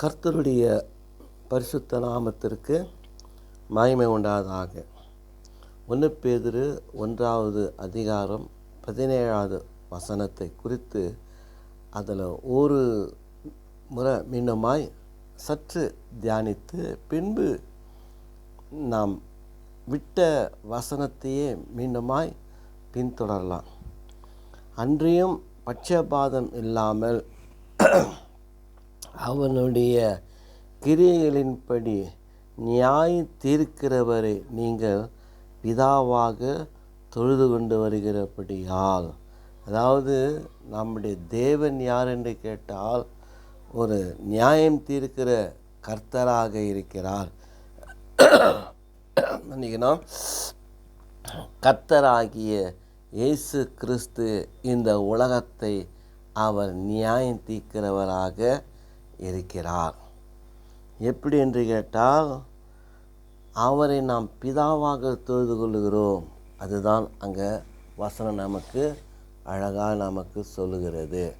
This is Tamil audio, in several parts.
கர்த்தருடைய பரிசுத்த நாமத்திற்கு மகிமை உண்டாதாக. ஒன்று பேதிரு ஒன்றாவது அதிகாரம் பதினேழாவது வசனத்தை குறித்து அதில் ஒரு முறை மீண்டுமாய் சற்று தியானித்து பின்பு நாம் விட்ட வசனத்தையே மீண்டுமாய் பின்தொடரலாம். அன்றியும் பட்சபாதம் இல்லாமல் அவனுடைய கிரியைகளின்படி நியாய தீர்க்கிறவரை நீங்கள் பிதாவாக தொழுது கொண்டு வருகிறபடியால் அதாவது நம்முடைய தேவன் யார் என்று கேட்டால் ஒரு நியாயம் தீர்க்கிற கர்த்தராக இருக்கிறார். மன்னிக்கணும் கர்த்தராகிய இயேசு கிறிஸ்து இந்த உலகத்தை அவர் நியாயம் தீர்க்கிறவராக இருக்கிறார். எப்படி என்று கேட்டால் அவரை நாம் பிதாவாக தொழுது கொள்கிறோம் அதுதான் அங்கே வசனம் நமக்கு அழகாக நமக்கு சொல்லுகிறது.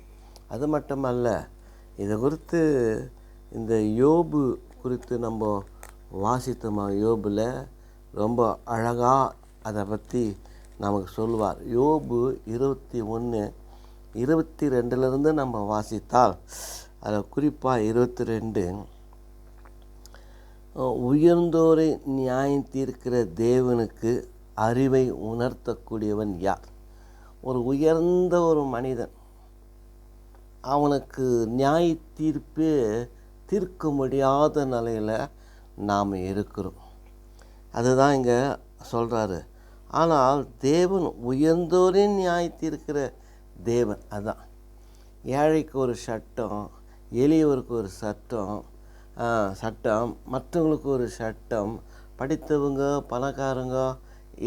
அது மட்டுமல்ல இதை குறித்து இந்த யோபு குறித்து நம்ம வாசித்தோமா? யோபில் ரொம்ப அழகாக அதை பற்றி நமக்கு சொல்லுவார். யோபு இருபத்தி ஒன்று இருபத்தி ரெண்டுலேருந்து நம்ம வாசித்தால் அதில் குறிப்பாக இருபத்தி ரெண்டு உயர்ந்தோரை நியாயம் தீர்க்கிற தேவனுக்கு அறிவை உணர்த்தக்கூடியவன் யார்? ஒரு உயர்ந்த ஒரு மனிதன் அவனுக்கு நியாய தீர்ப்பு தீர்க்க முடியாத நிலையில் நாம் இருக்கிறோம். அதுதான் இங்கே சொல்கிறாரு ஆனால் தேவன் உயர்ந்தோரின் நியாயத்திருக்கிற தீர்க்கிற தேவன். அதுதான் ஏழைக்கு ஒரு சட்டம் எளியவருக்கு ஒரு சட்டம் சட்டம் மற்றவங்களுக்கு ஒரு சட்டம் படித்தவங்க பணக்காரங்க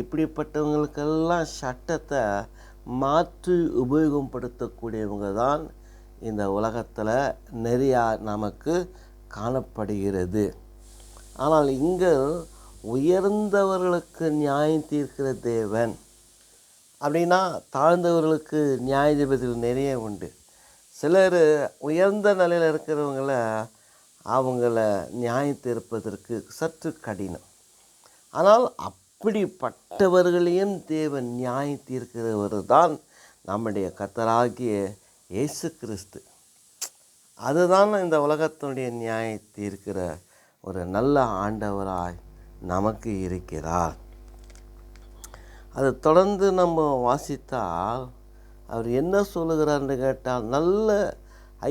இப்படிப்பட்டவங்களுக்கெல்லாம் சட்டத்தை மாற்றி உபயோகப்படுத்தக்கூடியவங்க தான் இந்த உலகத்தில் நிறையா நமக்கு காணப்படுகிறது. ஆனால் இங்கே உயர்ந்தவர்களுக்கு நியாயம் தீர்க்கிற தேவன் அப்படின்னா தாழ்ந்தவர்களுக்கு நியாயாதிபதிகள் நிறைய உண்டு. சிலர் உயர்ந்த நிலையில் இருக்கிறவங்கள அவங்கள நியாயம் தீர்ப்பதற்கு சற்று கடினம். ஆனால் அப்படிப்பட்டவர்களையும் தேவன் நியாயம் தீர்க்கிறவர் தான் நம்முடைய கத்தராகிய இயேசு கிறிஸ்து. அதுதான் இந்த உலகத்தினுடைய நியாய தீர்க்கிற ஒரு நல்ல ஆண்டவராய் நமக்கு இருக்கிறார். அதை தொடர்ந்து நம்ம வாசித்தால் அவர் என்ன சொல்லுகிறார்னு கேட்டால் நல்ல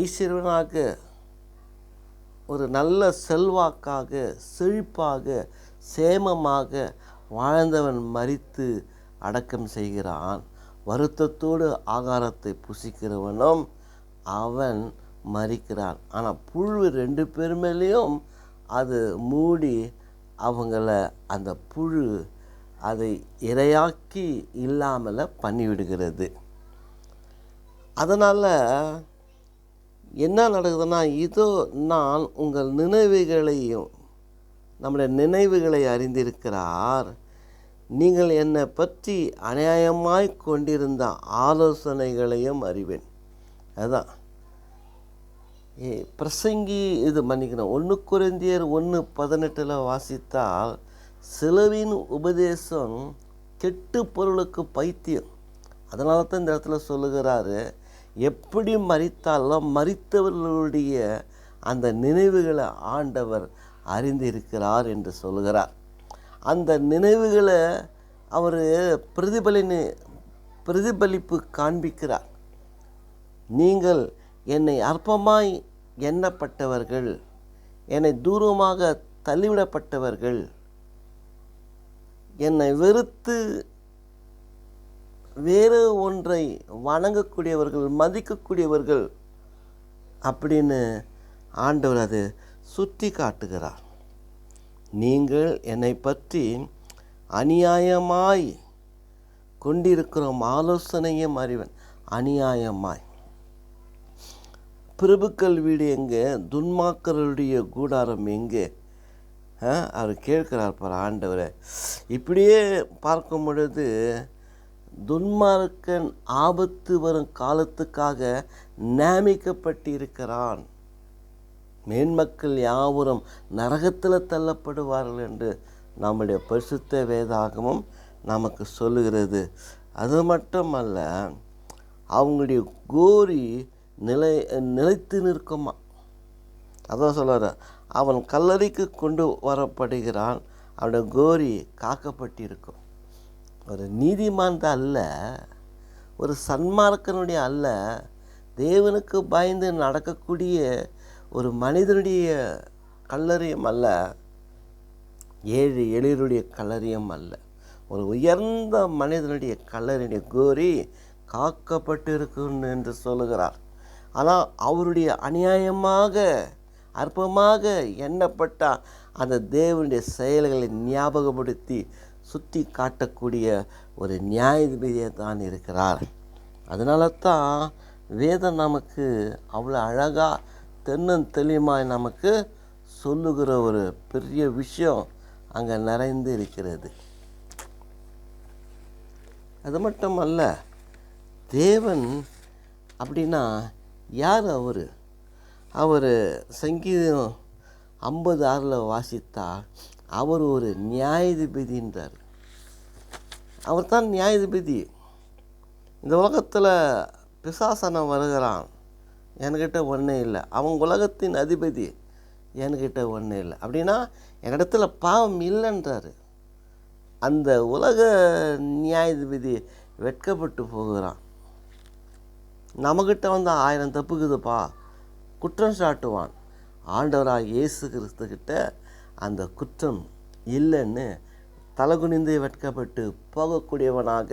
ஐஸ்வர்யனாக ஒரு நல்ல செல்வாக்காக செழிப்பாக சேமமாக வாழ்ந்தவன் மறித்து அடக்கம் செய்கிறான். வருத்தத்தோடு ஆகாரத்தை புசிக்கிறவனும் அவன் மறிக்கிறான் ஆனால் புழு ரெண்டு பேருமேலேயும் அது மூடி அவங்கள அந்த புழு அதை இரையாக்கி இல்லாமல் பண்ணிவிடுகிறது. அதனால் என்ன நடக்குதுன்னா இதோ நான் உங்கள் நினைவுகளையும் நம்முடைய நினைவுகளை அறிந்திருக்கிறார். நீங்கள் என்னை பற்றி அநியாயமாய் கொண்டிருந்த ஆலோசனைகளையும் அறிவேன். அதுதான் ஏ பிரசங்கி இது மன்னிக்கணும். ஒன்று குறைந்தியர் ஒன்று பதினெட்டில் வாசித்தால் சிலவின் உபதேசம் கெட்டு பொருளுக்கு பைத்தியம். அதனால தான் இந்த இடத்துல சொல்லுகிறாரு. எப்படி மறித்தாலும் மறித்தவர்களுடைய அந்த நினைவுகளை ஆண்டவர் அறிந்திருக்கிறார் என்று சொல்லுகிறார். அந்த நினைவுகளை அவர் பிரதிபலினு பிரதிபலிப்பு காண்பிக்கிறார். நீங்கள் என்னை அற்பமாய் எண்ணப்பட்டவர்கள் என்னை தூரமாக தள்ளிவிடப்பட்டவர்கள் என்னை வெறுத்து வேறு ஒன்றை வணங்கக்கூடியவர்கள் மதிக்கக்கூடியவர்கள் அப்படின்னு ஆண்டவர் அது சுட்டி காட்டுகிறார். நீங்கள் என்னை பற்றி அநியாயமாய் கொண்டிருக்கிறோம் ஆலோசனையும் அறிவன். அநியாயமாய். பிரபுக்கள் வீடு எங்கே? துன்மாக்கருடைய கூடாரம் எங்கே? அவர் கேட்கிறார் பார் ஆண்டவரை. இப்படியே பார்க்கும் பொழுது துன்மார்க்கன் ஆபத்து வரும் காலத்துக்காக நியமிக்கப்பட்டிருக்கிறான். மேன்மக்கள் யாவரும் நரகத்தில் தள்ளப்படுவார்கள் என்று நம்முடைய பரிசுத்த வேதாகமும் நமக்கு சொல்லுகிறது. அது மட்டுமல்ல அவங்களுடைய கோரி நிலை நிலைத்து நிற்குமா? அதான் சொல்கிறார் அவன் கல்லறைக்கு கொண்டு வரப்படுகிறான். அவனுடைய கோரி காக்கப்பட்டிருக்கும். ஒரு நீதிமான் தான் அல்ல ஒரு சன்மார்க்கனுடைய அல்ல தேவனுக்கு பயந்து நடக்கக்கூடிய ஒரு மனிதனுடைய கல்லறையும் அல்ல ஏழு எளியருடைய கல்லறையும் அல்ல. ஒரு உயர்ந்த மனிதனுடைய கல்லறையுடைய கோரி காக்கப்பட்டிருக்கும் என்று சொல்லுகிறார். ஆனால் அவருடைய அநியாயமாக அற்பமாக எண்ணப்பட்ட அந்த தேவனுடைய செயல்களை ஞாபகப்படுத்தி சுற்றி காட்டக்கூடிய ஒரு நியாயாதிபதியாக தான் இருக்கிறார். அதனால தான் வேதம் நமக்கு அவ்வளோ அழகாக தென்னன் தெளிமாய் நமக்கு சொல்லுகிற ஒரு பெரிய விஷயம் அங்கே நிறைந்து இருக்கிறது. அது மட்டும் அல்ல தேவன் அப்படின்னா யார் அவர்? அவர் சங்கீதம் ஐம்பது ஆறில் வாசித்தா அவர் ஒரு நியாயாதிபதின்றார் அவர் தான் நியாயாதிபதி. இந்த உலகத்தில் பிசாசனம் வருகிறான். என்கிட்ட ஒன்றே இல்லை. அவன் உலகத்தின் அதிபதி. என்கிட்ட ஒன்றே இல்லை. அப்படின்னா என்னிடத்துல பாவம் இல்லைன்றாரு. அந்த உலக நியாயாதிபதி வெட்கப்பட்டு போகிறான். நம்மக்கிட்ட வந்து ஆயிரம் தப்புக்குதுப்பா. குற்றம் சாட்டுவான். ஆண்டவராக இயேசு கிறிஸ்துக்கிட்ட அந்த குற்றம் இல்லைன்னு தலகுனிந்து வெட்கப்பட்டு போகக்கூடியவனாக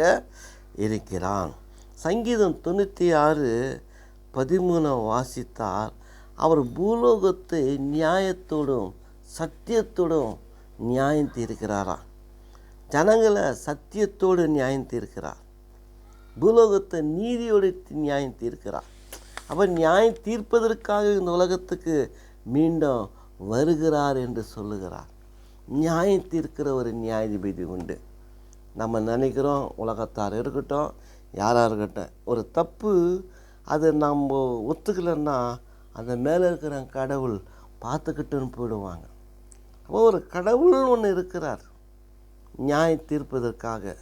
இருக்கிறான். சங்கீதம் தொண்ணூற்றி ஆறு பதிமூணை வாசித்தால் அவர் பூலோகத்தை நியாயத்தோடும் சத்தியத்தோடும் நியாயம் தீர்க்கிறாரா ஜனங்களை சத்தியத்தோடு நியாயம் தீர்க்கிறார் பூலோகத்தை நீதியோடு நியாயம் தீர்க்கிறார் அவர் நியாயம் தீர்ப்பதற்காக இந்த உலகத்துக்கு மீண்டும் வருகிறார் என்று சொல்லுகிறார். நியாயம் தீர்க்கிற ஒரு நியாயாதிபதி உண்டு. நம்ம நினைக்கிறோம் உலகத்தார் இருக்கட்டும் யாராக இருக்கட்டும் ஒரு தப்பு அது நம்ம ஒத்துக்கலைன்னா அந்த மேலே இருக்கிற கடவுள் பார்த்துக்கிட்டுன்னு போயிடுவாங்க. அப்போ ஒரு கடவுள் ஒன்று இருக்கிறார். நியாயம் தீர்ப்பதற்காக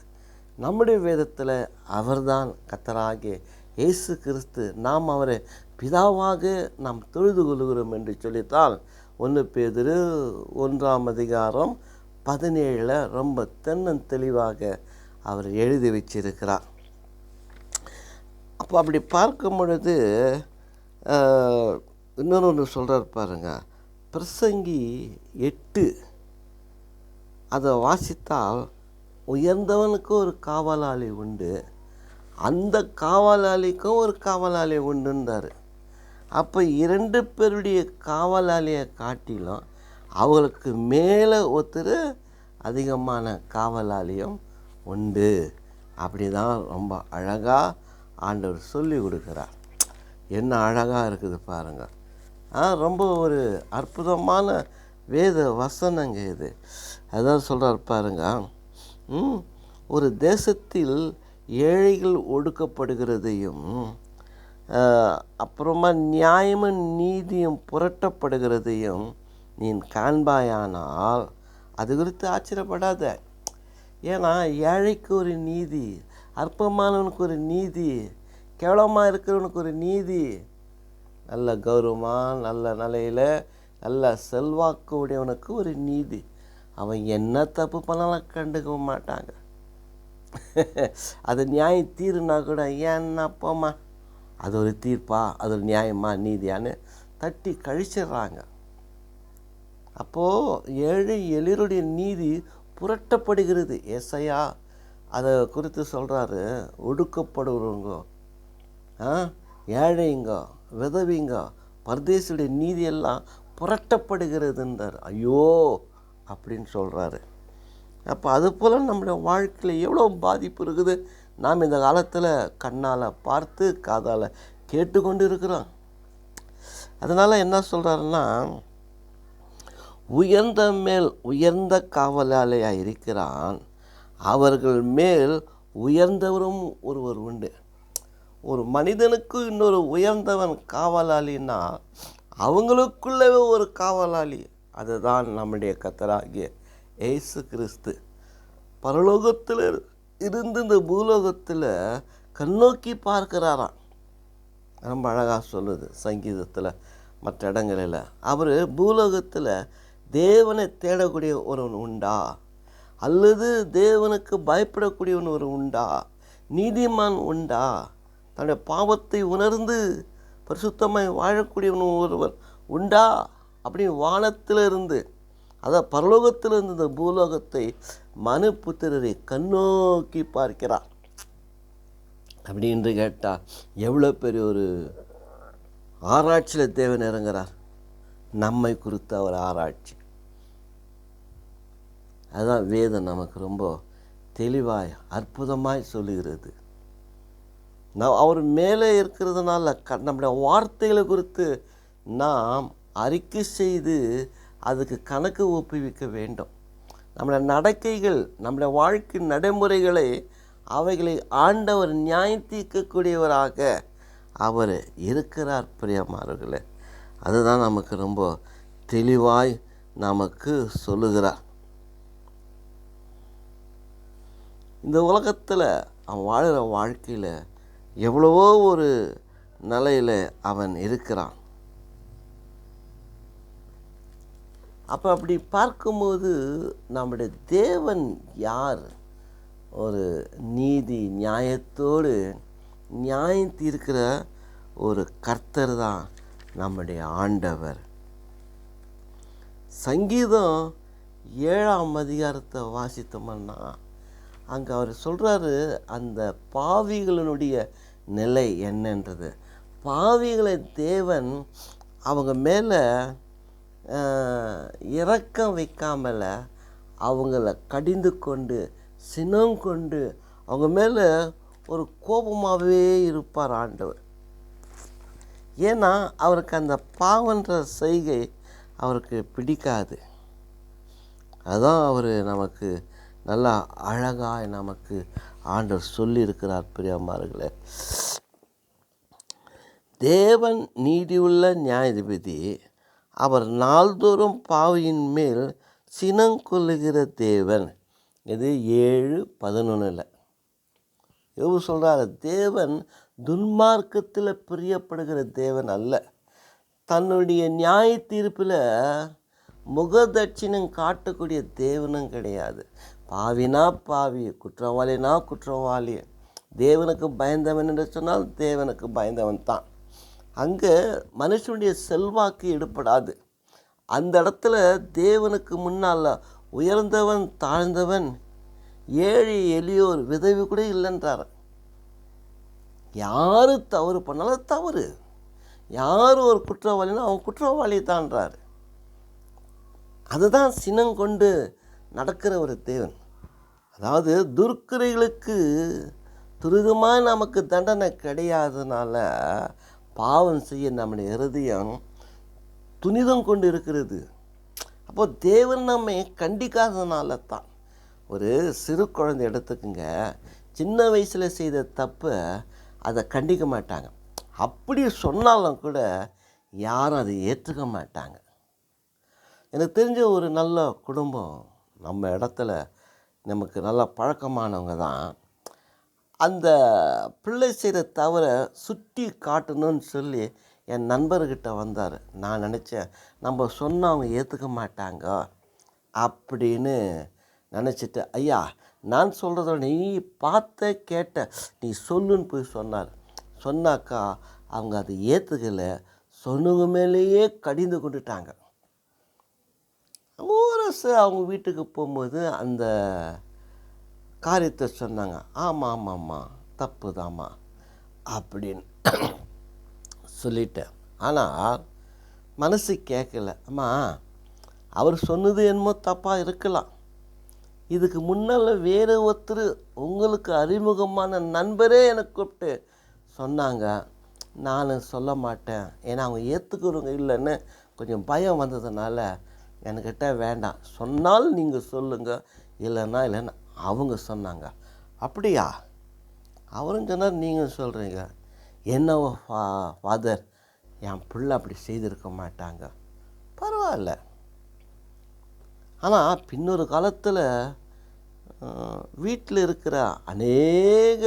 நம்முடைய வேதத்தில் அவர்தான் கத்தராகிய இயேசு கிறிஸ்து. நாம் அவரை பிதாவாக நாம் தொழுது கொள்கிறோம் என்று சொல்லித்தால் ஒன்று பேதிரு ஒன்றாம் அதிகாரம் பதினேழில் ரொம்ப தென்னன் தெளிவாக அவர் எழுதி வச்சிருக்கிறார். அப்போ அப்படி பார்க்கும் பொழுது இன்னொரு ஒன்று சொல்கிறார் பாருங்க பிரசங்கி எட்டு. அதை வாசித்தால் உயர்ந்தவனுக்கு ஒரு காவலாளி உண்டு அந்த காவலாளிக்கும் ஒரு காவலாளி உண்டுன்றார். அப்போ இரண்டு பேருடைய காவலாளியை காட்டிலும் அவங்களுக்கு மேலே ஒருத்தர் அதிகமான காவலாளியும் உண்டு. அப்படி தான் ரொம்ப அழகாக ஆண்டவர் சொல்லி கொடுக்குறார். என்ன அழகாக இருக்குது பாருங்கள் ஆ ரொம்ப ஒரு அற்புதமான வேத வசனங்க இது. அதான் சொல்கிறார் பாருங்க. ஒரு தேசத்தில் ஏழைகள் ஒடுக்கப்படுகிறதையும் அப்புறமா நியாயமும் நீதியும் புரட்டப்படுகிறதையும் நீ காண்பாயானால் அது குறித்து ஆச்சரியப்படாத. ஏன்னா ஏழைக்கு ஒரு நீதி அற்பமானவனுக்கு ஒரு நீதி கேவலமாக இருக்கிறவனுக்கு ஒரு நீதி நல்ல கௌரவமாக நல்ல நிலையில் நல்ல செல்வாக்கு உடையவனுக்கு ஒரு நீதி. அவன் என்ன தப்பு பண்ணாலும் கண்டுக்க மாட்டாங்க. அது நியாயம் தீருனா கூட ஏன்னா போம்மா அது ஒரு தீர்ப்பா? அது ஒரு நியாயமா? நீதியான்னு தட்டி கழிச்சிடுறாங்க. அப்போது ஏழை எளியருடைய நீதி புரட்டப்படுகிறது. எஸ்ஐயா அதை குறித்து சொல்கிறாரு ஒடுக்கப்படுறவங்க ஆ? ஏழைங்க விதவிங்க பரதேசியுடைய நீதியெல்லாம் புரட்டப்படுகிறதுன்றார். ஐயோ! அப்படின்னு சொல்கிறாரு அப்போ அது போல் நம்முடைய வாழ்க்கையில் எவ்வளோ பாதிப்பு இருக்குது? நாம் இந்த காலத்தில் கண்ணால் பார்த்து காதால் கேட்டுக்கொண்டு இருக்கிறோம் அதனால் என்ன சொல்கிறாருன்னா உயர்ந்த மேல் உயர்ந்த காவலாளியாக இருக்கிறான். அவர்கள் மேல் உயர்ந்தவரும் ஒருவர் உண்டு. ஒரு மனிதனுக்கு இன்னொரு உயர்ந்தவன் காவலாளின்னா அவங்களுக்குள்ளவே ஒரு காவலாளி. அதுதான் நம்முடைய கத்தராகிய ஏசு கிறிஸ்து. பரலோகத்தில் இருந்து இந்த பூலோகத்தில் கண்ணோக்கி பார்க்கிறாராம். ரொம்ப அழகாக சொல்லுது சங்கீதத்தில் மற்ற இடங்களில். அவர் பூலோகத்தில் தேவனை தேடக்கூடிய ஒருவன் உண்டா? அல்லது தேவனுக்கு பயப்படக்கூடியவன் ஒரு உண்டா? நீதிமான் உண்டா? தன்னுடைய பாவத்தை உணர்ந்து பரிசுத்தமாய் வாழக்கூடியவன் ஒருவர் உண்டா? அப்படின்னு வானத்திலிருந்து அதான் பரலோகத்திலிருந்து இந்த பூலோகத்தை மனு புத்திரரை கண்ணோக்கி பார்க்கிறார். அப்படின்னு கேட்டால் எவ்வளோ பெரிய ஒரு ஆராய்ச்சியில் தேவன் இறங்குறார். நம்மை குறித்த ஒரு ஆராய்ச்சி. அதுதான் வேதம் நமக்கு ரொம்ப தெளிவாய் அற்புதமாய் சொல்லுகிறது. நான் அவர் மேலே இருக்கிறதுனால க நம்முடைய வார்த்தைகளை குறித்து நாம் அறிக்கை செய்து அதுக்கு கணக்கு ஒப்புவிக்க வேண்டும். நம்மளை நடக்கைகள் நம்மளை வாழ்க்கை நடைமுறைகளை அவைகளை ஆண்டவர் நியாயம் தீர்க்கக்கூடியவராக அவர் இருக்கிறார் பிரியமானவர்களே. அதுதான் நமக்கு ரொம்ப தெளிவாய் நமக்கு சொல்லுகிறார். இந்த உலகத்தில் அவன் வாழ்கிற வாழ்க்கையில் எவ்வளவோ ஒரு நிலையில் அவன் இருக்கிறான். அப்போ அப்படி பார்க்கும்போது நம்முடைய தேவன் யார்? ஒரு நீதி நியாயத்தோடு நியாயம் தீர்க்கிற ஒரு கர்த்தர் தான் நம்முடைய ஆண்டவர். சங்கீதம் ஏழாம் அதிகாரத்தை வாசித்தோம்னா அங்கே அவர் சொல்கிறாரு அந்த பாவிகளினுடைய நிலை என்னன்றது. பாவிகளை தேவன் அவங்க மேலே இறக்கம் வைக்காமல் அவங்கள கடிந்து கொண்டு சினம் கொண்டு அவங்க மேலே ஒரு கோபமாகவே இருப்பார் ஆண்டவர். ஏன்னா அவருக்கு அந்த பாவன்ற செய்கை அவருக்கு பிடிக்காது. அதுதான் அவர் நமக்கு நல்லா அழகாக நமக்கு ஆண்டவர் சொல்லியிருக்கிறார் பிரியம்மார்களே தேவன் நீதியுள்ள நியாயாதிபதி அவர் நாள்தோறும் பாவியின் மேல் சினங்கொள்ளுகிற தேவன். இது ஏழு பதினொன்றில் எவ்வளோ சொல்கிறாரு தேவன் துன்மார்க்கத்தில் பிரியப்படுகிற தேவன் அல்ல. தன்னுடைய நியாய தீர்ப்பில் முகதட்சிணம் காட்டக்கூடிய தேவனும் கிடையாது. பாவினா பாவி குற்றவாளினா குற்றவாளி. தேவனுக்கு பயந்தவன் என்று சொன்னால் தேவனுக்கு பயந்தவன் தான் அங்கே மனுஷனுடைய செல்வாக்கு எடுப்படாது அந்த இடத்துல தேவனுக்கு முன்னால் உயர்ந்தவன் தாழ்ந்தவன் ஏழை எளியோர் விதவி கூட இல்லைன்றார். யார் தவறு பண்ணாலும் தவறு. யார் ஒரு குற்றவாளினா அவன் குற்றவாளி தான்றார் அதுதான் சினம் கொண்டு நடக்கிற ஒரு தேவன். அதாவது துர்க்கிரைகளுக்கு துரிதமாக நமக்கு தண்டனை கிடையாதனால பாவம் செய்ய நம்முடைய இருதயம் துனிதம் கொண்டு இருக்கிறது. அப்போ தேவன் நம்மை கண்டிக்காதனால தான் ஒரு சிறு குழந்தை எடுத்துக்குங்க. சின்ன வயசில் செய்த தப்பை அதை கண்டிக்க மாட்டாங்க. அப்படி சொன்னாலும் கூட யாரும் அதை ஏற்றுக்க மாட்டாங்க. எனக்கு தெரிஞ்ச ஒரு நல்ல குடும்பம் நம்ம இடத்துல நமக்கு நல்ல பழக்கமானவங்க தான். அந்த பிள்ளை செய்கிற தவிர சுட்டி காட்டணும்னு சொல்லி என் நண்பர்கிட்ட வந்தார். நான் நினச்சேன் நம்ம சொன்னால் அவங்க ஏற்றுக்க மாட்டாங்க அப்படின்னு நினச்சிட்டு ஐயா நான் சொல்கிறத நீ பார்த்த கேட்ட நீ சொல்லுன்னு போய் சொன்னார். சொன்னாக்கா அவங்க அதை ஏற்றுக்கலை சொன்னவங்க மேலேயே கடிந்து கொண்டுட்டாங்க. ஒரு அவங்க வீட்டுக்கு போகும்போது அந்த காரியத்தை சொன்னாங்க ஆமாம் ஆமாம்மா தப்பு தாம்மா அப்படின்னு சொல்லிட்டேன். ஆனால் மனசு கேட்கல அம்மா அவர் சொன்னது என்னமோ தப்பாக இருக்கலாம். இதுக்கு முன்னால் வேறு ஒருத்தர் உங்களுக்கு அறிமுகமான நண்பரே எனக்கு கூப்பிட்டு சொன்னாங்க. நான் சொல்ல மாட்டேன். ஏன்னா அவங்க ஏற்றுக்கிறவங்க இல்லைன்னு கொஞ்சம் பயம் வந்ததுனால என்கிட்ட வேண்டாம். சொன்னால் நீங்கள் சொல்லுங்கள் இல்லைன்னா இல்லைன்னா. அவங்க சொன்னாங்க. அப்படியா? அவரும் சொன்னார் நீங்கள் சொல்கிறீங்க என்னவோ ஃபா ஃபாதர் என் பிள்ளை அப்படி செய்திருக்க மாட்டாங்க. பரவாயில்ல. ஆனால் பின்னொரு காலத்தில் வீட்டில் இருக்கிற அநேக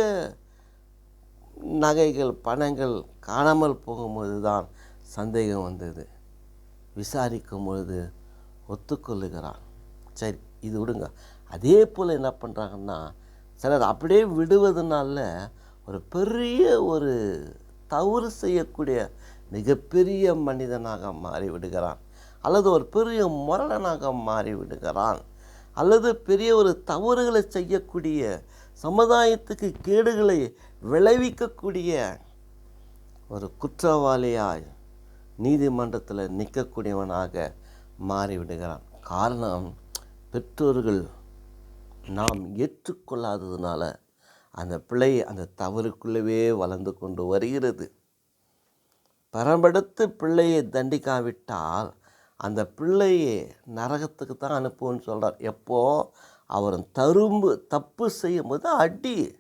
நகைகள் பணங்கள் காணாமல் போகும்போது தான் சந்தேகம் வந்தது. விசாரிக்கும் பொழுது ஒத்துக்கொள்ளுகிறான். சரி இது விடுங்க. அதே போல் என்ன பண்ணுறாங்கன்னா சிலர் அப்படியே விடுவதனால ஒரு பெரிய ஒரு தவறு செய்யக்கூடிய மிகப்பெரிய மனிதனாக மாறி விடுகிறான் அல்லது ஒரு பெரிய முரடனாக மாறி விடுகிறான் அல்லது பெரிய ஒரு தவறுகளை செய்யக்கூடிய சமுதாயத்துக்கு கேடுகளை விளைவிக்கக்கூடிய ஒரு குற்றவாளியாய் நீதிமன்றத்தில் நிற்கக்கூடியவனாக மாறிவிடுகிறான். காரணம் பெற்றோர்கள் நாம் ஏற்றுக்கொள்ளாததுனால அந்த பிள்ளை அந்த தவறுக்குள்ளவே வளர்ந்து கொண்டு வருகிறது. பரம்பெடுத்து பிள்ளையை தண்டிக்காவிட்டால் அந்த பிள்ளையை நரகத்துக்கு தான் அனுப்புவோன்னு சொல்கிறார் எப்போ? அவர் தரும்பு தப்பு செய்யும் போது அடி.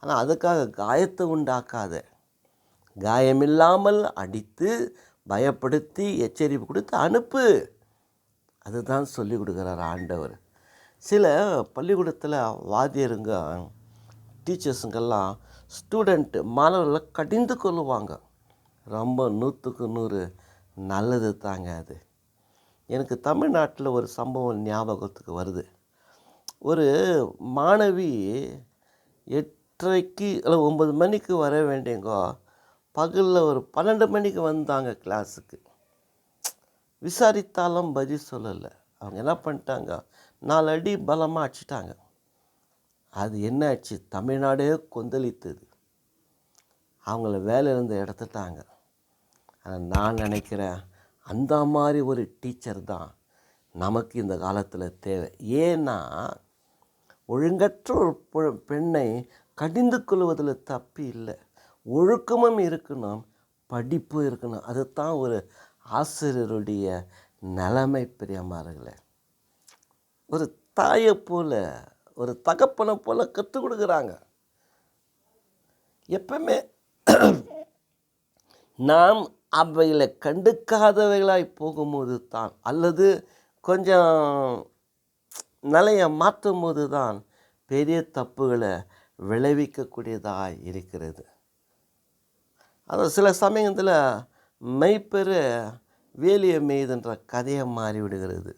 ஆனால் அதுக்காக காயத்தை உண்டாக்காத. காயமில்லாமல் அடித்து பயப்படுத்தி எச்சரிப்பு கொடுத்து அனுப்பு. அதுதான் சொல்லிக் கொடுக்குறார் ஆண்டவர். சில பள்ளிக்கூடத்தில் வாத்தியருங்க டீச்சர்ஸுங்கெல்லாம் ஸ்டூடெண்ட்டு மாணவர்களை கடிந்து கொள்ளுவாங்க ரொம்ப நூற்றுக்கு நூறு நல்லது தாங்க அது. எனக்கு தமிழ்நாட்டில் ஒரு சம்பவம் ஞாபகத்துக்கு வருது. ஒரு மாணவி எட்டரைக்கு இல்லை ஒம்பது மணிக்கு வர வேண்டியங்கோ பகலில் ஒரு பன்னெண்டு மணிக்கு வந்தாங்க கிளாஸுக்கு. விசாரித்தாலும் பதில் சொல்லலை. அவங்க என்ன பண்ணிட்டாங்க நாலு அடி பலமாக அடிச்சிட்டாங்க. அது என்ன ஆச்சு? தமிழ்நாடே கொந்தளித்தது. அவங்கள வேலையிலேருந்து எடுத்துட்டாங்க ஆனால் நான் நினைக்கிறேன் அந்த மாதிரி ஒரு டீச்சர் தான் நமக்கு இந்த காலத்தில் தேவை. ஏன்னா ஒழுங்கற்ற ஒரு பொ- பெண்ணை கடிந்து கொள்வதில் தப்பி இல்லை. ஒழுக்கமும் இருக்கணும் படிப்பு இருக்கணும். அதுதான் ஒரு ஆசிரியருடைய நிலைமை பெரியமார்களே ஒரு தாயை போல் ஒரு தகப்பனை போல கற்றுக் கொடுக்குறாங்க. எப்பவுமே நாம் அவைகளை கண்டுக்காதவைகளாய் போகும்போது தான் அல்லது கொஞ்சம் நிலையை மாற்றும் போது தான் பெரிய தப்புகளை விளைவிக்கக்கூடியதாக இருக்கிறது. அது சில சமயத்தில் மெய்ப்பெரு வேலியை மெய்துன்ற கதையை மாறிவிடுகிறது.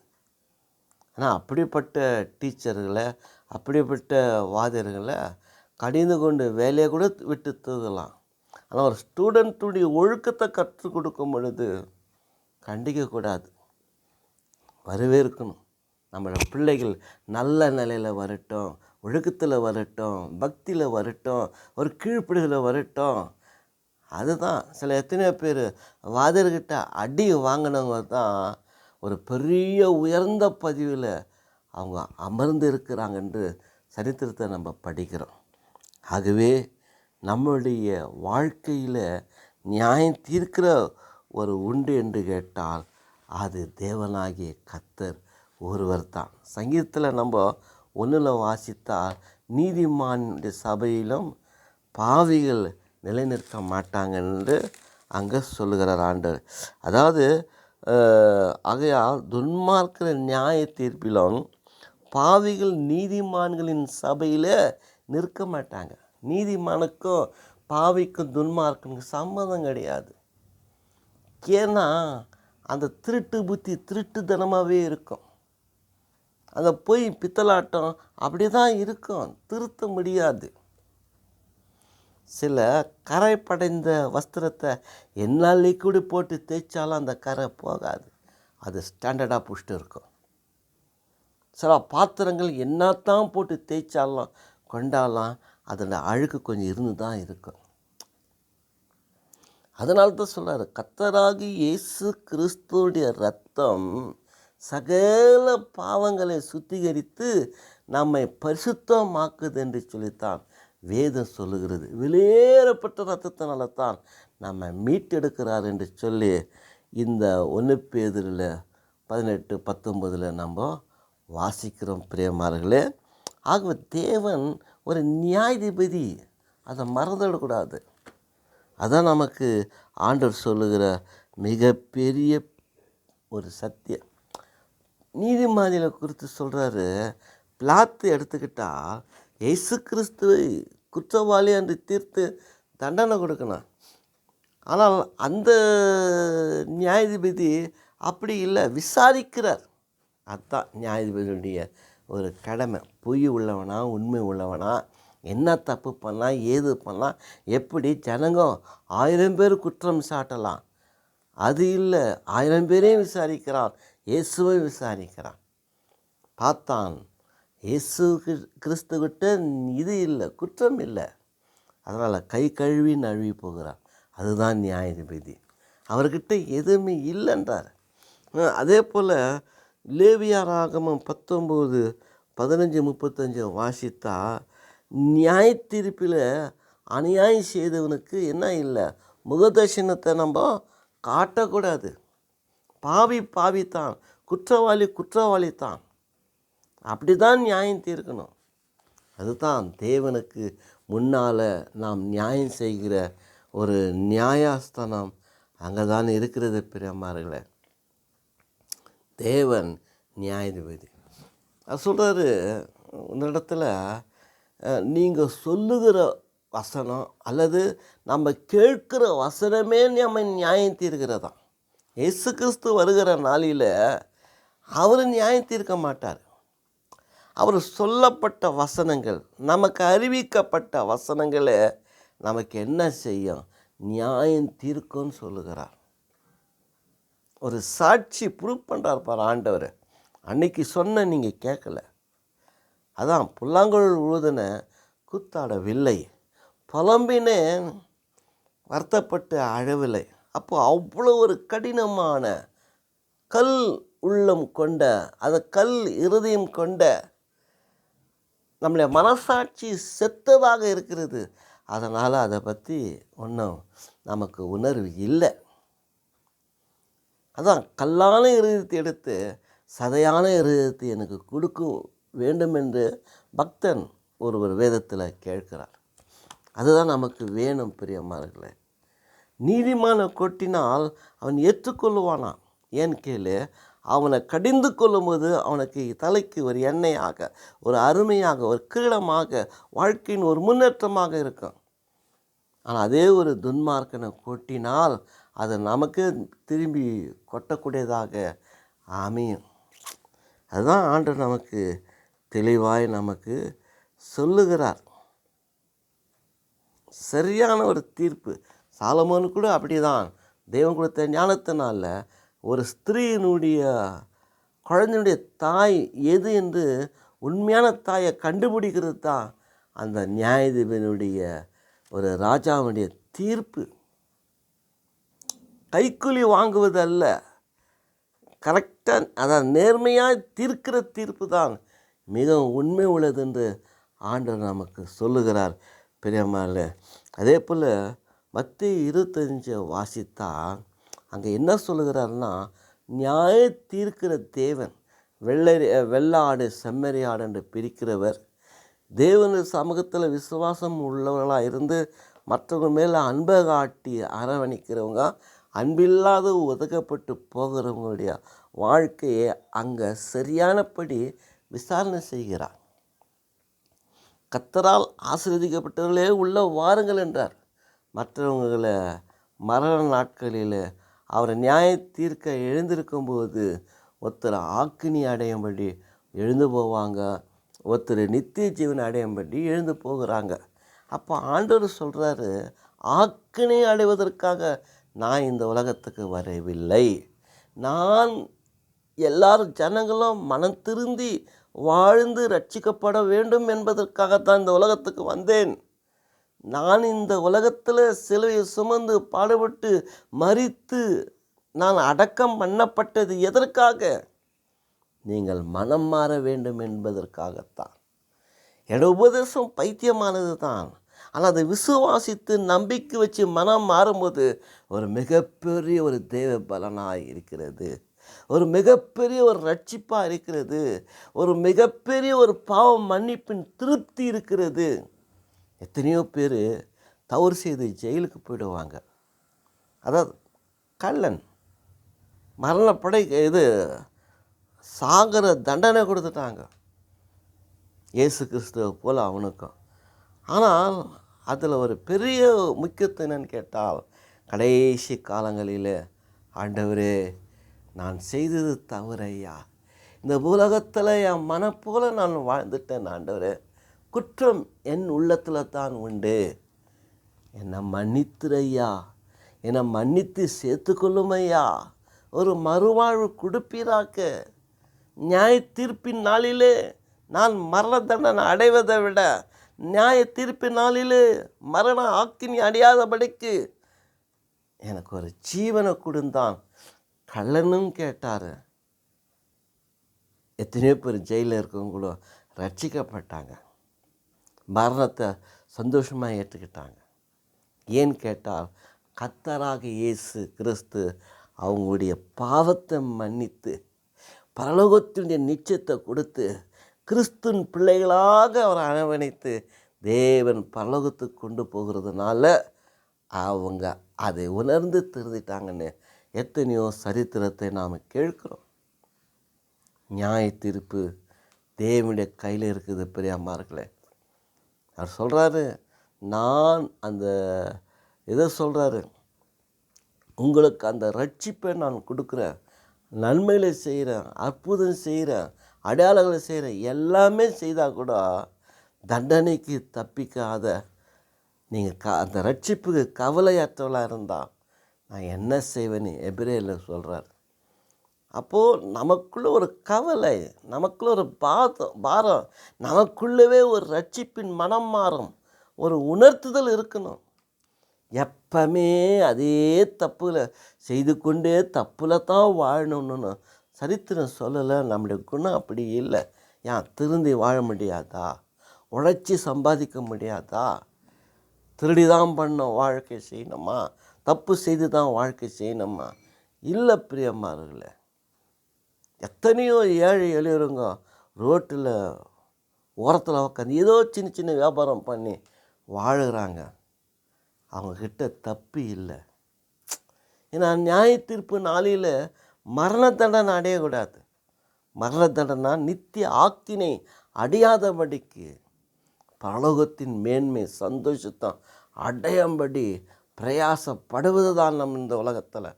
ஆனால் அப்படிப்பட்ட டீச்சர்களை அப்படிப்பட்ட வாதியர்களை கடிந்து கொண்டு வேலையை கூட விட்டு தூதலாம் ஆனால் ஒரு ஸ்டூடெண்ட்டுடைய ஒழுக்கத்தை கற்றுக் கொடுக்கும் பொழுது கண்டிக்கக்கூடாது வரவேற்கணும் நம்மளோட பிள்ளைகள் நல்ல நிலையில் வரட்டும் ஒழுக்கத்தில் வரட்டும் பக்தியில் வரட்டும் ஒரு கீழ்ப்பிடுகளில் வரட்டும். அதுதான் சில எத்தனையோ பேர் வாதியர்கிட்ட அடி வாங்கினவங்க தான் ஒரு பெரிய உயர்ந்த பதிவில் அவங்க அமர்ந்து இருக்கிறாங்க என்று சரித்திரத்தை நம்ம படிக்கிறோம். ஆகவே நம்மளுடைய வாழ்க்கையில் நியாயம் தீர்க்கிற ஒரு உண்டு என்று கேட்டால் அது தேவனாகிய கத்தர் ஒருவர் தான். சங்கீதத்தில் நம்ம ஒன்றில் வாசித்தால் நீதிமானுடைய சபையிலும் பாவிகள் நிலைநிற்க மாட்டாங்க என்று அங்கே சொல்லுகிறார் ஆண்டவர். அதாவது ஆகையால் துன்மார்க்கிற நியாய தீர்ப்பிலும் பாவிகள் நீதிமான்களின் சபையில் நிற்க மாட்டாங்க. நீதிமானுக்கும் பாவிக்கும் துன்மார்க்கனுக்கும் சம்மதம் கிடையாது. ஏன்னா அந்த திருட்டு புத்தி திருட்டுத்தனமாகவே இருக்கும். அந்த பொய் பித்தலாட்டம் அப்படி தான் இருக்கும். திருத்த முடியாது. சில கரை படைந்த வஸ்திரத்தை என்ன லிக்விடு போட்டு தேய்ச்சாலும் அந்த கரை போகாது. அது ஸ்டாண்டர்டாக புஷ்டு இருக்கும். சில பாத்திரங்கள் என்னத்தான் போட்டு தேய்ச்சாலும் கொண்டாலும் அதோட அழுக்கு கொஞ்சம் இருந்து தான் இருக்கும். அதனால தான் சொல்கிறார் கத்தராகி இயேசு கிறிஸ்துவனுடைய ரத்தம் சகல பாவங்களை சுத்திகரித்து நம்மை பரிசுத்தமாக்குது என்று சொல்லித்தான். வேதம் சொல்லுகிறது. வெளியேறப்பட்ட ரத்தத்தினால தான் நம்ம மீட்டெடுக்கிறார் என்று சொல்லி இந்த ஒன்று பேதில் பதினெட்டு பத்தொம்பதில் நம்ம வாசிக்கிறோம் பிரியமார்களே. ஆகவே தேவன் ஒரு நியாயாதிபதி. அதை மறந்துவிடக்கூடாது அதான் நமக்கு ஆண்டவர் சொல்லுகிற மிகப்பெரிய ஒரு சத்தியம். நீதிமானிகளை குறித்து சொல்கிறாரு பிளாத்து எடுத்துக்கிட்டால் இயேசு கிறிஸ்துவை குற்றவாளி என்று தீர்த்து தண்டனை கொடுக்கணும். ஆனால் அந்த நியாயாதிபதி அப்படி இல்லை விசாரிக்கிறார். அதுதான் நியாயாதிபதியுடைய ஒரு கடமை. பொய் உள்ளவனா உண்மை உள்ளவனா என்ன தப்பு பண்ணலாம் ஏது பண்ணலாம் எப்படி ஜனங்கம் ஆயிரம் பேர் குற்றம் சாட்டலாம். அது இல்லை ஆயிரம் பேரையும் விசாரிக்கிறான் இயேசுவை விசாரிக்கிறான். பார்த்தான் இயேசு கிறிஸ்- கிறிஸ்துவிட்ட இது இல்லை குற்றம் இல்லை. அதனால் கை கழுவி நழுவி போகிறார். அதுதான் நியாயாதிபதி அவர்கிட்ட எதுவுமே இல்லைன்றார். அதே போல் லேவியாராகமம் பத்தொம்போது பதினஞ்சு முப்பத்தஞ்சு வாசித்தா நியாய தீர்ப்பில் அநியாயம் செய்தவனுக்கு என்ன இல்லை? முகதர்ஷனத்தை நம்ம காட்டக்கூடாது. பாவி பாவித்தான். குற்றவாளி குற்றவாளி தான் அப்படி தான் நியாயம் தீர்க்கணும். அதுதான் தேவனுக்கு முன்னால் நாம் நியாயம் செய்கிற ஒரு நியாயஸ்தானம் அங்கே தான் இருக்கிறது பிரியமார்களே. தேவன் நியாயாதிபதி. அது சொல்கிறாரு இந்த இடத்துல நீங்கள் சொல்லுகிற வசனம் அல்லது நம்ம கேட்கிற வசனமே நம்ம நியாயம் தீர்க்கிறதா இயேசு கிறிஸ்து வருகிற நாளில் அவர் நியாயம் தீர்க்க மாட்டார். அவர் சொல்லப்பட்ட வசனங்கள் நமக்கு அறிவிக்கப்பட்ட வசனங்களை நமக்கு என்ன செய்யும்? நியாயம் தீர்க்கும்னு சொல்லுகிறார். ஒரு சாட்சி ப்ரூவ் பண்ணுறார் பார் ஆண்டவர். அன்னைக்கு சொன்ன நீங்கள் கேட்கல. அதான் புல்லாங்குழல் உழுதுன கூத்தாடவில்லை. புலம்பினேன் வருத்தப்பட்டு அழவில்லை. அப்போ அவ்வளோ ஒரு கடினமான கல் உள்ளம் கொண்ட அந்த கல் இருதயம் கொண்ட நம்முடைய மனசாட்சி செத்ததாக இருக்கிறது. அதனால் அதை பற்றி ஒன்றும் நமக்கு உணர்வு இல்லை. அதான் கல்லான இருதயத்தை எடுத்து சதையான இருதயத்தை எனக்கு கொடுக்க வேண்டும் என்று பக்தன் ஒருவர் வேதத்தில் கேட்கிறார். அதுதான் நமக்கு வேணும் பிரியமார்களே நீதிமான கொட்டினால் அவன் ஏற்றுக்கொள்ளுவானா ஏன் கேளு? அவனை கடிந்து கொள்ளும்போது அவனுக்கு தலைக்கு ஒரு எண்ணெயாக ஒரு அருமையாக ஒரு கிரீடமாக வாழ்க்கையின் ஒரு முன்னேற்றமாக இருக்கும். ஆனால் அதே ஒரு துன்மார்க்கனை கொட்டினால் அது நமக்கு திரும்பி கொட்டக்கூடியதாக அமையும். அதுதான் ஆண்டு நமக்கு தெளிவாய் நமக்கு சொல்லுகிறார். சரியான ஒரு தீர்ப்பு. சாலமோனு கூட அப்படிதான். தெய்வம் கொடுத்த ஞானத்தினால ஒரு ஸ்திரீயினுடைய குழந்தையுடைய தாய் எது என்று உண்மையான தாயை கண்டுபிடிக்கிறது தான் அந்த நியாயாதிபதியினுடைய ஒரு ராஜாவுடைய தீர்ப்பு. கைக்கூலி வாங்குவதல்ல. கரெக்டாக அதான் நேர்மையாக தீர்க்கிற தீர்ப்பு தான். மிகவும் உண்மை உள்ளது என்று ஆண்டவர் நமக்கு சொல்லுகிறார். பெரியம்மாவில் அதே போல் மத்திய இருபத்தஞ்சை வாசித்தால் அங்கே என்ன சொல்லுகிறாருன்னா நியாய தீர்க்கிற தேவன் வெள்ளரி வெள்ளாடு செம்மறி ஆடு என்று பிரிக்கிறவர். தேவன் சமூகத்தில் விசுவாசம் உள்ளவர்களாக இருந்து மற்றவங்க மேலே அன்பை காட்டி அரவணைக்கிறவங்க அன்பில்லாத ஒதுக்கப்பட்டு போகிறவங்களுடைய வாழ்க்கையை அங்கே சரியானபடி விசாரணை செய்கிறார். கத்தரால் ஆசீர்வதிக்கப்பட்டவர்களே உள்ள வாருங்கள் என்றார். மற்றவங்களை மரண நாட்களில் அவரை நியாய தீர்க்க எழுந்திருக்கும்போது ஒருத்தர் ஆக்கினி அடையும்படி எழுந்து போவாங்க ஒருத்தர் நித்திய ஜீவன் அடையும்படி எழுந்து போகிறாங்க. அப்போ ஆண்டவர் சொல்கிறாரு ஆக்கினை அடைவதற்காக நான் இந்த உலகத்துக்கு வரவில்லை. நான் எல்லாரும் ஜனங்களும் மனம் திருந்தி வாழ்ந்து ரட்சிக்கப்பட வேண்டும் என்பதற்காகத்தான் இந்த உலகத்துக்கு வந்தேன். நான் இந்த உலகத்தில் சிலுவையை சுமந்து பாடுபட்டு மறித்து நான் அடக்கம் பண்ணப்பட்டது எதற்காக? நீங்கள் மனம் மாற வேண்டும் என்பதற்காகத்தான். என்னோட உபதேசம் பைத்தியமானது தான். ஆனால் அதை விசுவாசித்து நம்பிக்கை வச்சு மனம் மாறும்போது ஒரு மிகப்பெரிய ஒரு தேவ பலனாக இருக்கிறது. ஒரு மிகப்பெரிய ஒரு ரட்சிப்பாக இருக்கிறது. ஒரு மிகப்பெரிய ஒரு பாவம் மன்னிப்பின் திருப்தி இருக்கிறது. எத்தனையோ பேர் தவறு செய்து ஜெயிலுக்கு போயிடுவாங்க. அதாவது கள்ளன் மரணப்படை இது சாகர தண்டனை கொடுத்துட்டாங்க. இயேசு கிறிஸ்துவ போல் அவனுக்கும். ஆனால் அதில் ஒரு பெரிய முக்கியத்துவம் என்னன்னு கேட்டால் கடைசி காலங்களில் ஆண்டவரே நான் செய்தது தவறையா? இந்த உலகத்தில் என் மனப்போல நான் வாழ்ந்துட்டேன் ஆண்டவரே. குற்றம் என் உள்ளத்தில் தான் உண்டு. என்னை மன்னித்துறையா? என்னை மன்னித்து சேர்த்துக்கொள்ளும் ஐயா ஒரு மறுவாழ்வு கொடுப்பீராக்க? நியாய தீர்ப்பின் நாளிலே நான் மரண தண்டனை அடைவதை விட நியாய தீர்ப்பின் நாளிலே மரண ஆக்கினி அடையாதபடிக்கு எனக்கு ஒரு ஜீவனை கொடுந்தான். கள்ளனும் கேட்டார். எத்தனையோ பேர் ஜெயிலில் இருக்கவங்களும் ரட்சிக்கப்பட்டாங்க. மரணத்தை சந்தோஷமாக ஏற்றுக்கிட்டாங்க. ஏன்னு கேட்டால் கத்தராக இயேசு கிறிஸ்து அவங்களுடைய பாவத்தை மன்னித்து பரலோகத்தினுடைய நிச்சயத்தை கொடுத்து கிறிஸ்துவின் பிள்ளைகளாக அவரை அரவணைத்து தேவன் பரலோகத்துக்கு கொண்டு போகிறதுனால அவங்க அதை உணர்ந்து திருந்திட்டாங்கன்னு எத்தனையோ சரித்திரத்தை நாம் கேட்குறோம். நியாய தீர்ப்பு தேவனுடைய கையில் இருக்குது பெரியாமார்களே அவர் சொல்கிறாரு நான் அந்த இதை சொல்கிறாரு உங்களுக்கு அந்த ரட்சிப்பை நான் கொடுக்குறேன். நன்மைகளை செய்கிறேன் அற்புதம் செய்கிறேன் அடையாளங்களை செய்கிறேன் எல்லாமே செய்தால் கூட தண்டனைக்கு தப்பிக்காத நீங்கள் க அந்த ரட்சிப்புக்கு கவலையற்றவளாக இருந்தால் நான் என்ன செய்வேன்னு எபிரேல சொல்கிறார் அப்போது நமக்குள்ளே ஒரு கவலை நமக்குள்ளே ஒரு பாதம் பாரம் நமக்குள்ளவே ஒரு ரட்சிப்பின் மனம் மாறும் ஒரு உணர்த்துதல் இருக்கணும். எப்பவுமே அதே தப்புல செய்து கொண்டே தப்புல தான் வாழணும்னு சரித்திரம் சொல்லலை நம்முடைய குணம் அப்படி இல்லை. ஏன் திருந்தி வாழ முடியாதா? உழைச்சி சம்பாதிக்க முடியாதா? திருடி தான் பண்ணோம் வாழ்க்கை செய்யணுமா? தப்பு செய்து தான் வாழ்க்கை செய்யணுமா? இல்லை பிரியமார்களே எத்தனையோ ஏழை எளியவருங்க ரோட்டில் ஓரத்தில் உட்காந்து ஏதோ சின்ன சின்ன வியாபாரம் பண்ணி வாழுகிறாங்க. அவங்கக்கிட்ட தப்பு இல்லை. ஏன்னா நியாய தீர்ப்பு நாளில் மரண தண்டனை அடையக்கூடாது. மரண தண்டனை நித்திய ஆக்தினை அடையாதபடிக்கு பரலோகத்தின் மேன்மை சந்தோஷத்தான் அடையும்படி பிரயாசப்படுவது தான் நம் இந்த உலகத்தில்.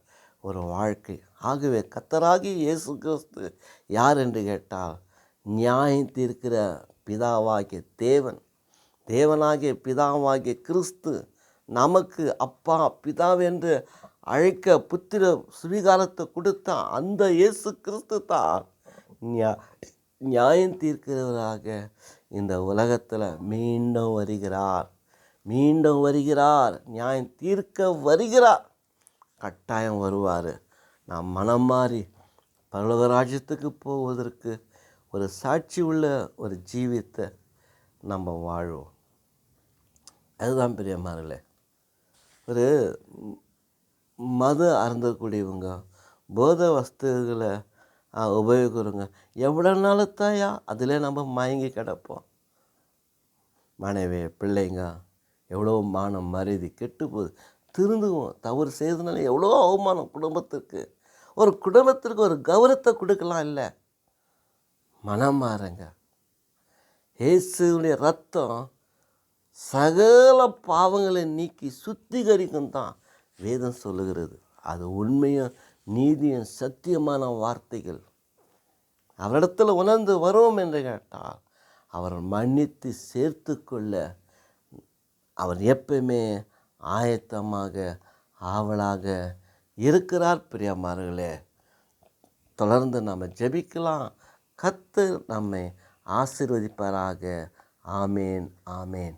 ஒரு வாழ்க்கை. ஆகவே கத்தராகி இயேசு கிறிஸ்து யார் என்று கேட்டால் நியாயம் தீர்க்கிற பிதாவாகிய தேவன். தேவனாகிய பிதாவாகிய கிறிஸ்து நமக்கு அப்பா பிதாவென்று அழைக்க புத்திர சுவீகாரத்தை கொடுத்த அந்த இயேசு கிறிஸ்து தான் நியா- நியாயம் தீர்க்கிறவராக இந்த உலகத்தில் மீண்டும் வருகிறார். மீண்டும் வருகிறார். நியாயம் தீர்க்க வருகிறார். கட்டாயம் வருவார். நாம் மனம் மாறி பரலோக ராஜ்யத்துக்கு போவதற்கு ஒரு சாட்சி உள்ள ஒரு ஜீவித்தை நம்ம வாழ்வோம். அதுதான் பெரியம்மார்களே ஒரு மது அறந்தக்கூடியவங்க போத வஸ்துகளை உபயோகிக்கிறவங்க எவ்வளோ நாள் தாயா அதில் நம்ம மயங்கி கிடப்போம். மனைவி பிள்ளைங்க எவ்வளோ மானம் மருதி கெட்டு போகுது திருந்துவோம். தவறு செய்ததுனால எவ்வளோ அவமானம் குடும்பத்திற்கு. ஒரு குடும்பத்திற்கு ஒரு கௌரவத்தை கொடுக்கலாம் இல்லை. மனம் மாறுங்க. இயேசுடைய ரத்தம் சகல பாவங்களை நீக்கி சுத்திகரிக்கும் தான் வேதம் சொல்லுகிறது. அது உண்மையும் நீதியும் சத்தியமான வார்த்தைகள். அவரிடத்தில் உணர்ந்து வருவோம் என்று கேட்டால் அவர் மன்னித்து சேர்த்து கொள்ள அவர் எப்பயுமே ஆயத்தமாக ஆவலாக இருக்கிறார் பிரியமார்களே தொடர்ந்து நாம் ஜெபிக்கலாம். கத்து நம்மை ஆசிர்வதிப்பாராக. ஆமேன் ஆமேன்.